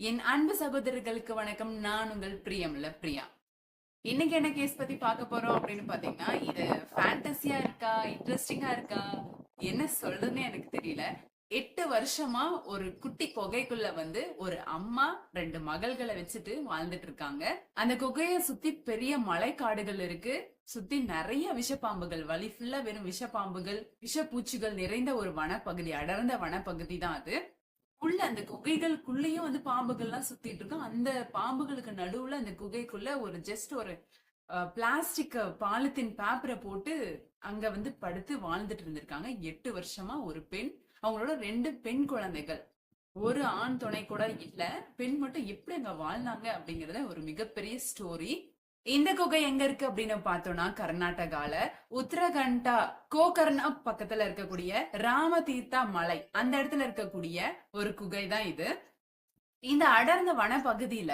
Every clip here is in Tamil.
என் அன்பு சகோதரர்களுக்கு வணக்கம். நான் உங்கள் பிரியம்ல பிரியா. இன்னைக்கு என்ன கேஸ் பத்தி பார்க்க போறோம் அப்படின்னு பாத்தீங்கன்னா இது ஃபேண்டசியா இருக்கா இன்ட்ரெஸ்டிங்கா இருக்கா என்ன சொல்றதுன்னு எனக்கு தெரியல. எட்டு வருஷமா ஒரு குட்டி குகைக்குள்ள வந்து ஒரு அம்மா ரெண்டு மகள்களை வச்சுட்டு வாழ்ந்துட்டு இருக்காங்க. அந்த குகைய சுத்தி பெரிய மலை காடுகள் இருக்கு. சுத்தி நிறைய விஷப்பாம்புகள் வழி ஃபுல்லா வெறும் விஷப்பாம்புகள் விஷப்பூச்சிகள் நிறைந்த ஒரு வனப்பகுதி அடர்ந்த வனப்பகுதி தான் அது. உள்ள அந்த குகைகளுக்குள்ளேயும் வந்து பாம்புகள்லாம் சுத்திட்டு இருக்கும். அந்த பாம்புகளுக்கு நடுவுல அந்த குகைக்குள்ள ஒரு ஜஸ்ட் ஒரு பிளாஸ்டிக் பாலித்தீன் பேப்பரை போட்டு அங்க வந்து படுத்து வாழ்ந்துட்டு இருந்திருக்காங்க. எட்டு வருஷமா ஒரு பெண் அவங்களோட ரெண்டு பெண் குழந்தைகள். ஒரு ஆண் துணை கூட இல்ல பெண் மட்டும் எப்படி அங்க வாழ்ந்தாங்க அப்படிங்கறத ஒரு மிகப்பெரிய ஸ்டோரி இந்த குகை எங்க இருக்கு அப்படின்னு பார்த்தோம்னா கர்நாடகால உத்தரகண்டா கோகர்ணா பக்கத்துல இருக்கக்கூடிய ராமதீர்த்தா மலை அந்த இடத்துல இருக்கக்கூடிய ஒரு குகை தான் இது. இந்த அடர்ந்த வனப்பகுதியில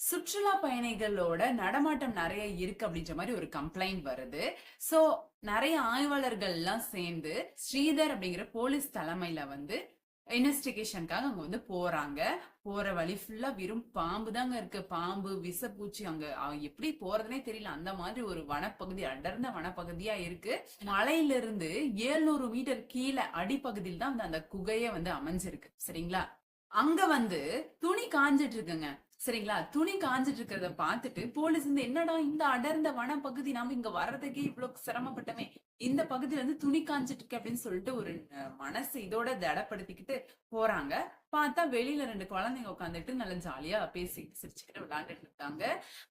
சுற்றுலா பயணிகளோட நடமாட்டம் நிறைய இருக்கு அப்படின்ற மாதிரி ஒரு கம்ப்ளைண்ட் வருது. சோ நிறைய ஆய்வாளர்கள் எல்லாம் சேர்ந்து ஸ்ரீதர் அப்படிங்கிற போலீஸ் தலைமையில வந்து இன்வெஸ்டிகேஷனுக்காக அங்க வந்து போறாங்க. போற வழி ஃபுல்லா வெறும் பாம்பு தாங்க இருக்கு. பாம்பு விஷப்பூச்சி அங்க எப்படி போறதுனே தெரியல. அந்த மாதிரி ஒரு வனப்பகுதி அடர்ந்த வனப்பகுதியா இருக்கு. மலையிலிருந்து ஏழ்நூறு மீட்டர் கீழே அடிப்பகுதியில் தான் அந்த- அந்த குகையே வந்து அமைஞ்சிருக்கு. சரிங்களா? அங்க வந்து துணி காஞ்சிட்டு இருக்குங்க சரிங்களா? துணி காஞ்சிட்டு இருக்கிறத பார்த்துட்டு போலீஸ் வந்து என்னடா இந்த அடர்ந்த வனப்பகுதி நாம இங்க வர்றதுக்கே இவ்வளவு சிரமப்பட்டமே இந்த பகுதியில இருந்து துணி காஞ்சிட்டு இருக்கு அப்படின்னு சொல்லிட்டு ஒரு மனசு இதோட தடப்படுத்திக்கிட்டு போறாங்க. பார்த்தா வெளியில ரெண்டு குழந்தைங்க உட்காந்துட்டு நல்லா ஜாலியா பேசி சிரிச்சுக்கிட்டு விளையாண்டுட்டு இருக்காங்க.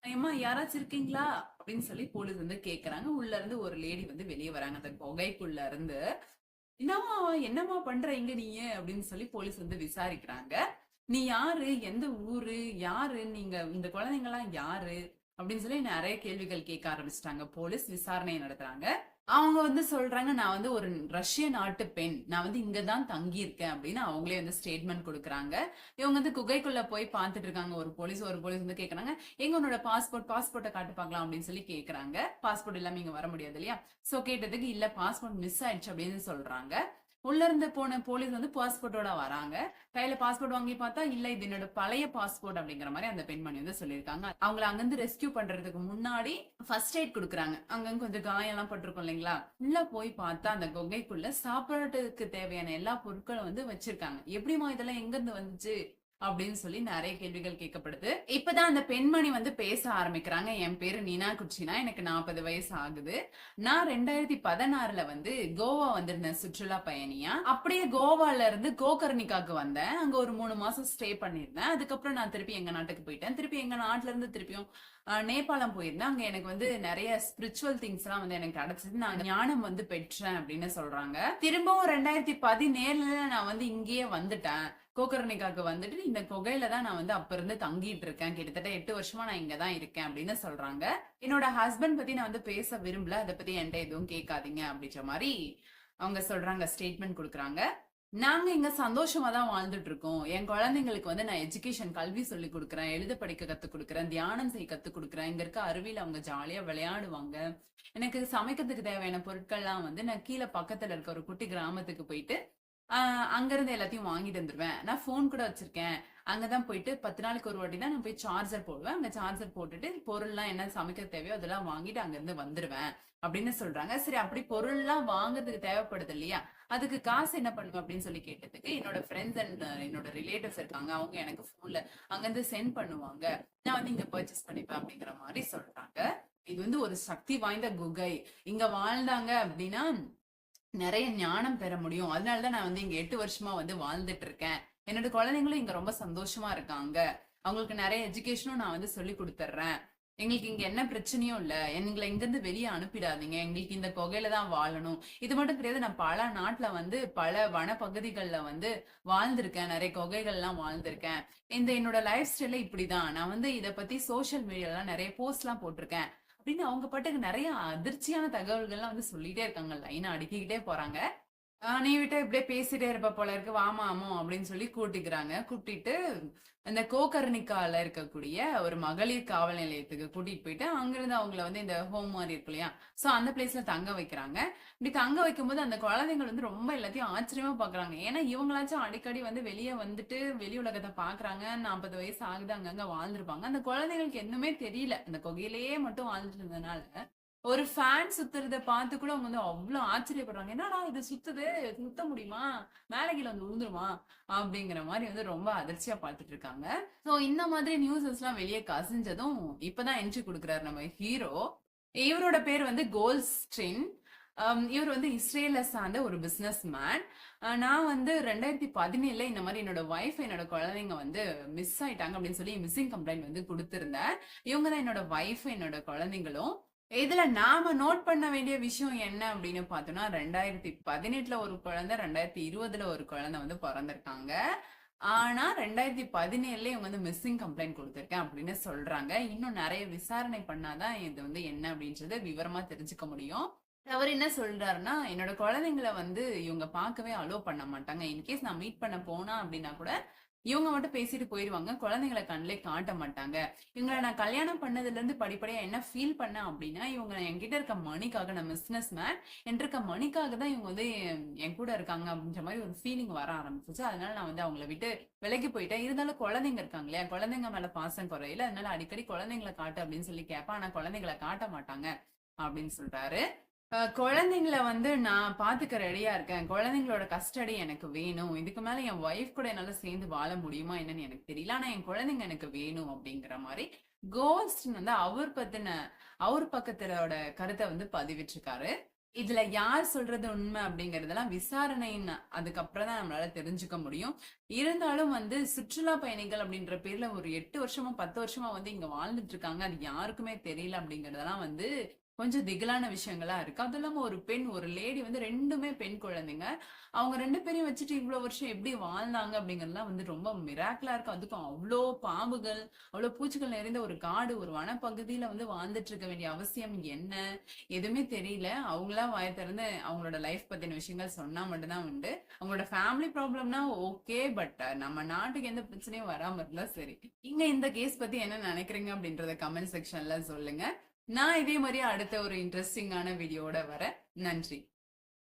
ஏமா யாராச்சும் இருக்கீங்களா? அப்படின்னு சொல்லி போலீஸ் வந்து கேக்குறாங்க. உள்ள இருந்து ஒரு லேடி வந்து வெளியே வராங்க. அந்த குகைக்குள்ள இருந்து என்னம்மா என்னம்மா பண்றீங்க நீங்க? அப்படின்னு சொல்லி போலீஸ் வந்து விசாரிக்கிறாங்க. நீ யாரு? எந்த ஊரு? யாரு? நீங்க இந்த குழந்தைங்க எல்லாம் யாரு? அப்படின்னு சொல்லி நிறைய கேள்விகள் கேட்க ஆரம்பிச்சிட்டாங்க. போலீஸ் விசாரணை நடத்துறாங்க. அவங்க வந்து சொல்றாங்க நான் வந்து ஒரு ரஷ்ய நாட்டு பெண். நான் வந்து இங்க தான் தங்கி இருக்கேன் அப்படின்னு அவங்களே வந்து ஸ்டேட்மெண்ட் கொடுக்குறாங்க. இவங்க வந்து குகைக்குள்ள போய் பார்த்துட்டு இருக்காங்க. ஒரு போலீஸ் ஒரு போலீஸ் வந்து கேக்குறாங்க. எங்க உன்னோட பாஸ்போர்ட் பாஸ்போர்ட்டை காட்டு பார்க்கலாம் அப்படின்னு சொல்லி கேக்குறாங்க. பாஸ்போர்ட் இல்லாம இங்க வர முடியாது இல்லையா? சோ கேட்டதுக்கு இல்ல பாஸ்போர்ட் மிஸ் ஆயிடுச்சு அப்படின்னு சொல்றாங்க. உள்ள இருந்து போன போலீஸ் வந்து பாஸ்போர்ட்டோட வராங்க. கையில பாஸ்போர்ட் வாங்கி பார்த்தா இல்ல இது என்னோட பழைய பாஸ்போர்ட் அப்படிங்கிற மாதிரி அந்த பெண்மணி வந்து சொல்லியிருக்காங்க. அவங்கள அங்கிருந்து ரெஸ்கியூ பண்றதுக்கு முன்னாடி ஃபர்ஸ்ட் எய்ட் கொடுக்குறாங்க. அங்கங்க கொஞ்சம் காயம் எல்லாம் பட்டிருக்கும் இல்லைங்களா? உள்ள போய் பார்த்தா அந்த கொகைக்குள்ள சாப்பாட்டுக்கு தேவையான எல்லா பொருட்களும் வந்து வச்சிருக்காங்க. எப்படிமா இதெல்லாம் எங்க இருந்து வந்துச்சு? அப்படின்னு சொல்லி நிறைய கேள்விகள் கேட்கப்படுது. இப்பதான் அந்த பெண்மணி வந்து பேச ஆரம்பிக்கிறாங்க. என் பேரு நீனா குச்சினா எனக்கு நாற்பது வயசு ஆகுது. நான் ரெண்டாயிரத்தி பதினாறுல வந்து கோவா வந்திருந்தேன் சுற்றுலா பயணியா. அப்படியே கோவால இருந்து கோகர்ணிகாக்கு வந்தேன். அங்க ஒரு மூணு மாசம் ஸ்டே பண்ணியிருந்தேன். அதுக்கப்புறம் நான் திருப்பி எங்க நாட்டுக்கு போயிட்டேன். திருப்பி எங்க நாட்டுல இருந்து திருப்பியும் நேபாளம் போயிருந்தேன். அங்க எனக்கு வந்து நிறைய ஸ்பிரிச்சுவல் திங்ஸ் எல்லாம் வந்து எனக்கு கிடைச்சது. நான் ஞானம் வந்து பெற்றேன் அப்படின்னு சொல்றாங்க. திரும்பவும் ரெண்டாயிரத்தி பதினேழுல நான் வந்து இங்கேயே வந்துட்டேன். கோகர்ணிகாக்கு வந்துட்டு இந்த குகையில தான் நான் வந்து அப்ப இருந்து தங்கிட்டு இருக்கேன். கிட்டத்தட்ட எட்டு வருஷமா நான் இங்க தான் இருக்கேன் அப்படின்னு சொல்றாங்க. என்னோட ஹஸ்பண்ட் பத்தி நான் வந்து பேச விரும்பல. அதை பத்தி என்கிட்ட எதுவும் கேட்காதீங்க அப்படின்ற மாதிரி அவங்க சொல்றாங்க ஸ்டேட்மெண்ட் கொடுக்குறாங்க. நாங்க இங்க சந்தோஷமா தான் வாழ்ந்துட்டு இருக்கோம். என் குழந்தைங்களுக்கு வந்து நான் எஜுகேஷன் கல்வி சொல்லி கொடுக்குறேன் எழுத படிக்க கத்து கொடுக்குறேன் தியானம் செய்ய கத்து கொடுக்குறேன். இங்க இருக்க அருவியில அவங்க ஜாலியா விளையாடுவாங்க. எனக்கு சமைக்கிறதுக்கு தேவையான பொருட்கள்லாம் வந்து நான் கீழே பக்கத்துல இருக்க ஒரு குட்டி கிராமத்துக்கு போயிட்டு அங்கிருந்து எல்லாத்தையும் வாங்கிட்டு வந்துருவேன் நான் ஃபோன் கூட வச்சிருக்கேன். அங்கதான் போயிட்டு பத்து நாளைக்கு ஒரு வாட்டி தான் நான் போய் சார்ஜர் போடுவேன். அங்க சார்ஜர் போட்டுட்டு பொருள்லாம் என்ன சமைக்க தேவையோ அதெல்லாம் வாங்கிட்டு அங்கேருந்து வந்துடுவேன் வந்துருவேன் அப்படின்னு சொல்றாங்க. சரி அப்படி பொருள்லாம் வாங்குறதுக்கு தேவைப்படுது இல்லையா? அதுக்கு காசு என்ன பண்ணுவேன் அப்படின்னு சொல்லி கேட்டதுக்கு என்னோட ஃப்ரெண்ட்ஸ் அண்ட் என்னோட ரிலேட்டிவ்ஸ் இருக்காங்க. அவங்க எனக்கு ஃபோன்ல அங்கிருந்து சென்ட் பண்ணுவாங்க. நான் வந்து இங்க பர்ச்சேஸ் பண்ணிப்பேன் அப்படிங்கிற மாதிரி சொல்றாங்க. இது வந்து ஒரு சக்தி வாய்ந்த குகை. இங்க வாழ்ந்தாங்க அப்படின்னா நிறைய ஞானம் பெற முடியும். அதனாலதான் நான் வந்து இங்க எட்டு வருஷமா வந்து வாழ்ந்துட்டு இருக்கேன். என்னோட குழந்தைங்களும் இங்க ரொம்ப சந்தோஷமா இருக்காங்க. அவங்களுக்கு நிறைய எஜுகேஷனும் நான் வந்து சொல்லி கொடுத்துட்றேன் எங்களுக்கு இங்க என்ன பிரச்சனையும் இல்ல. எங்களை இங்க இருந்து வெளியே அனுப்பிடாதீங்க. எங்களுக்கு இந்த கொகையில தான் வாழணும். இது மட்டும் கிடையாது நான் பல நாட்டுல வந்து பல வனப்பகுதிகளில் வந்து வாழ்ந்திருக்கேன். நிறைய கொகைகள்லாம் வாழ்ந்திருக்கேன். இந்த என்னோட லைஃப் ஸ்டைல இப்படிதான். நான் வந்து இதை பத்தி சோஷியல் மீடியாலாம் நிறைய போஸ்ட் எல்லாம் போட்டிருக்கேன். அப்படின்னு அவங்க பாட்டுக்கு நிறைய அதிர்ச்சியான தகவல்கள்லாம் வந்து சொல்லிட்டே இருக்காங்க லைனா அடுக்கிக்கிட்டே போறாங்க. நீ விட்டு இப்படியே பேசிட்டே இருப்ப போல இருக்கு. வாமா அப்படின்னு சொல்லி கூட்டிக்கிறாங்க. கூட்டிட்டு அந்த கோகர்ணிக்கால இருக்கக்கூடிய ஒரு மகளிர் காவல் நிலையத்துக்கு கூட்டிட்டு போயிட்டு அங்கிருந்து அவங்கள வந்து இந்த ஹோம் மாதிரி இருக்கு இல்லையா? சோ அந்த பிளேஸ்ல தங்க வைக்கிறாங்க. இப்படி தங்க வைக்கும்போது அந்த குழந்தைகள் வந்து ரொம்ப எல்லாத்தையும் ஆச்சரியமா பாக்குறாங்க. ஏன்னா இவங்களாச்சும் அடிக்கடி வந்து வெளியே வந்துட்டு வெளி உலகத்தை பாக்குறாங்க. நாற்பது வயசு ஆகுது அங்கங்க வாழ்ந்திருப்பாங்க. அந்த குழந்தைங்களுக்கு எதுவுமே தெரியல. அந்த கொகையிலேயே மட்டும் வாழ்ந்துட்டு இருந்ததுனால ஒரு ஃபேன் சுத்துறத பார்த்து கூட அவங்க வந்து அவ்வளோ ஆச்சரியப்படுறாங்க. என்னடா இது சுத்துது? சுத்த முடியுமா? மேலே கீழே வந்து விழுந்துருமா அப்படிங்கிற மாதிரி வந்து ரொம்ப அதிர்ச்சியா பார்த்துட்டு இருக்காங்க. ஸோ இந்த மாதிரி நியூஸஸ் எல்லாம் வெளியே கசிஞ்சதும் இப்பதான் என்ட்ரி கொடுக்குறாரு நம்ம ஹீரோ இவரோட பேர் வந்து கோல்ஸ்ட்ரின் um, இவர் வந்து இஸ்ரேல சார்ந்த ஒரு பிஸ்னஸ் மேன் uh, நான் வந்து ரெண்டாயிரத்தி பதினேழுல இந்த மாதிரி என்னோட ஒய்ஃப் என்னோட குழந்தைங்க வந்து மிஸ் ஆயிட்டாங்க அப்படின்னு சொல்லி மிஸ்ஸிங் கம்ப்ளைண்ட் வந்து கொடுத்துருந்தேன் இவங்க தான் என்னோட ஒய்ஃப் என்னோட குழந்தைங்களும். இதுல நாம நோட் பண்ண வேண்டிய விஷயம் என்ன அப்படின்னு பார்த்தோம்னா ரெண்டாயிரத்தி பதினெட்டுல ஒரு குழந்தை ரெண்டாயிரத்தி இருபதுல ஒரு குழந்தை வந்து பிறந்திருக்காங்க. ஆனா ரெண்டாயிரத்தி பதினேழுல இவங்க வந்து மிஸ்ஸிங் கம்ப்ளைண்ட் கொடுத்திருக்கேன் அப்படின்னு சொல்றாங்க. இன்னும் நிறைய விசாரணை பண்ணாதான் இது வந்து என்ன அப்படின்றத விவரமா தெரிஞ்சுக்க முடியும். அவர் என்ன சொல்றாருன்னா என்னோட குழந்தைங்களை வந்து இவங்க பார்க்கவே அலோவ் பண்ண மாட்டாங்க. இன்கேஸ் நான் மீட் பண்ண போனா அப்படின்னா கூட இவங்க மட்டும் பேசிட்டு போயிருவாங்க. குழந்தைங்களை கண்ணிலே காட்ட மாட்டாங்க. இவங்களை நான் கல்யாணம் பண்ணதுல இருந்து படிப்படியா என்ன ஃபீல் பண்ணேன் அப்படின்னா இவங்க என்கிட்ட இருக்க மணிக்காக நான் பிசினஸ் மேன் என்கிட்ட இருக்க மணிக்காக தான் இவங்க வந்து என் கூட இருக்காங்க அப்படின்ற மாதிரி ஒரு ஃபீலிங் வர ஆரம்பிச்சிச்சு. அதனால நான் வந்து அவங்கள விட்டு விலகி போயிட்டேன். இருந்தாலும் குழந்தைங்க இருக்காங்க இல்லையா? குழந்தைங்க மேல பாசம் குறையில. அதனால அடிக்கடி குழந்தைங்களை காட்டு அப்படின்னு சொல்லி கேட்பேன். ஆனா குழந்தைங்களை காட்ட மாட்டாங்க அப்படின்னு சொல்றாரு. குழந்தைங்கள வந்து நான் பாத்துக்க ரெடியா இருக்கேன். குழந்தைங்களோட கஸ்டடி எனக்கு வேணும். இதுக்கு மேல என் ஒய்ஃப் கூட என்னால சேர்ந்து வாழ முடியுமா என்னன்னு எனக்கு தெரியல. ஆனா என் குழந்தைங்க எனக்கு வேணும் அப்படிங்கிற மாதிரி கோஸ்ட் வந்து அவர் பத்தின அவர் பக்கத்தோட கருத்தை வந்து பதிவிட்டிருக்காரு. இதுல யார் சொல்றது உண்மை அப்படிங்கறதெல்லாம் விசாரணைன்னு அதுக்கப்புறம் தான் நம்மளால தெரிஞ்சுக்க முடியும். இருந்தாலும் வந்து சுற்றுலா பயணிகள் அப்படின்ற பேர்ல ஒரு எட்டு வருஷமா பத்து வருஷமா வந்து இங்க வாழ்ந்துட்டு இருக்காங்க. அது யாருக்குமே தெரியல அப்படிங்கறதெல்லாம் வந்து கொஞ்சம் திகிலான விஷயங்களா இருக்கு. அதுவும் இல்லாம ஒரு பெண் ஒரு லேடி வந்து ரெண்டுமே பெண் குழந்தைங்க. அவங்க ரெண்டு பேரையும் வச்சுட்டு இவ்வளவு வருஷம் எப்படி வாழ்ந்தாங்க அப்படிங்கறதுலாம் வந்து ரொம்ப மிராக்கலா இருக்கு. அதுக்கும் அவ்வளோ பாம்புகள் அவ்வளோ பூச்சிகள் நிறைந்த ஒரு காடு ஒரு வனப்பகுதியில வந்து வாழ்ந்துட்டு இருக்க வேண்டிய அவசியம் என்ன? எதுவுமே தெரியல. அவங்களா வாய திறந்து அவங்களோட லைஃப் பத்தின விஷயங்கள் சொன்னா மட்டும்தான் உண்டு. அவங்களோட ஃபேமிலி ப்ராப்ளம்னா ஓகே பட் நம்ம நாட்டுக்கு எந்த பிரச்சனையும் வராம இருந்தா சரி. இங்க இந்த கேஸ் பத்தி என்ன நினைக்கிறீங்க அப்படின்றத கமெண்ட் செக்ஷன்ல சொல்லுங்க. நான் இதே மாதிரி அடுத்த ஒரு இன்ட்ரெஸ்டிங்கான வீடியோட வரேன். நன்றி.